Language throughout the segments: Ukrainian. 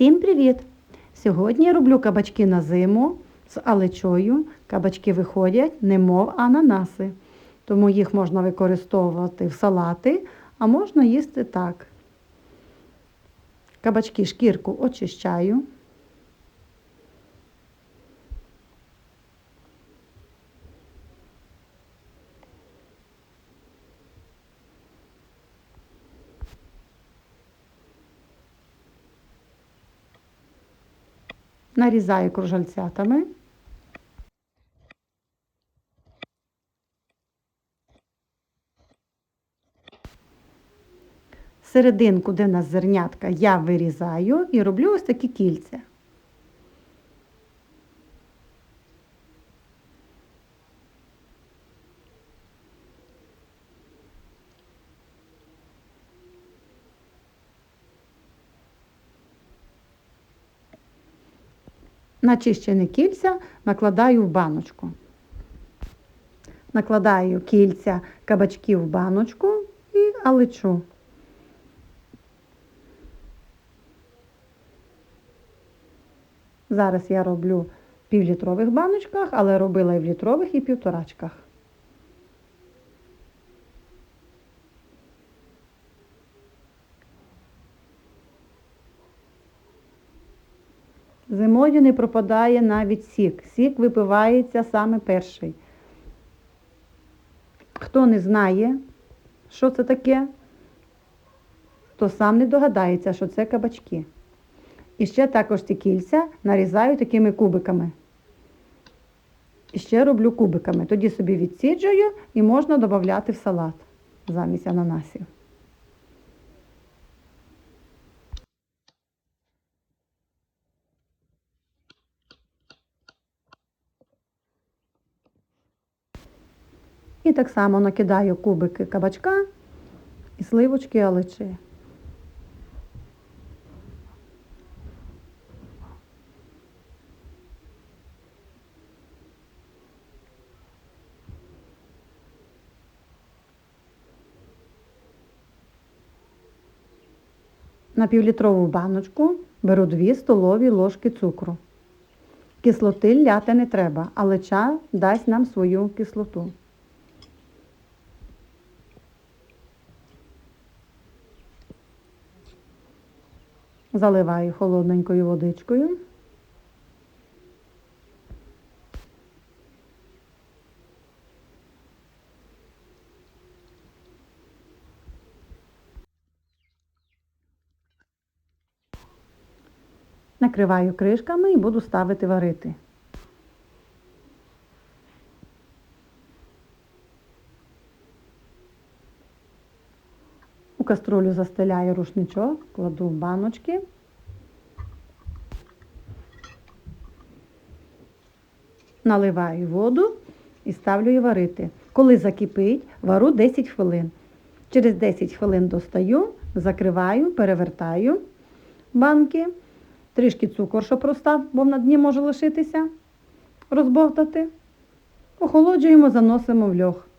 Всім привіт! Сьогодні я роблю кабачки на зиму з алечою. Кабачки виходять, немов ананаси. Тому їх можна використовувати в салати, а можна їсти так. Кабачки шкірку очищаю. Нарізаю кружальцятами. Серединку, де в нас зернятка, я вирізаю і роблю ось такі кільця. Начищені кільця накладаю в баночку. Накладаю кільця кабачків в баночку і алечу. Зараз я роблю в півлітрових баночках, але робила і в літрових, і півторачках. Зимою не пропадає навіть сік. Сік випивається саме перший. Хто не знає, що це таке, то сам не догадається, що це кабачки. І ще також ці кільця нарізаю такими кубиками. І ще роблю кубиками. Тоді собі відсіджую і можна додати в салат замість ананасів. І так само накидаю кубики кабачка і сливочки аличі. На півлітрову баночку беру 2 столові ложки цукру. Кислоти ляти не треба, але чай дасть нам свою кислоту. Заливаю холодненькою водичкою. Накриваю кришками і буду ставити варити. Каструлю застеляю рушничок, кладу в баночки. Наливаю воду і ставлю її варити. Коли закипить, вару 10 хвилин. Через 10 хвилин достаю, закриваю, перевертаю банки. Трішки цукор, щоб розстав, бо на дні може лишитися, розбовтати. Охолоджуємо, заносимо в льох.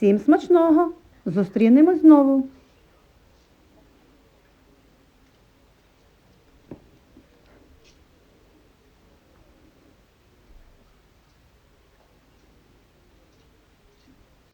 Всім смачного! Зустрінемось знову!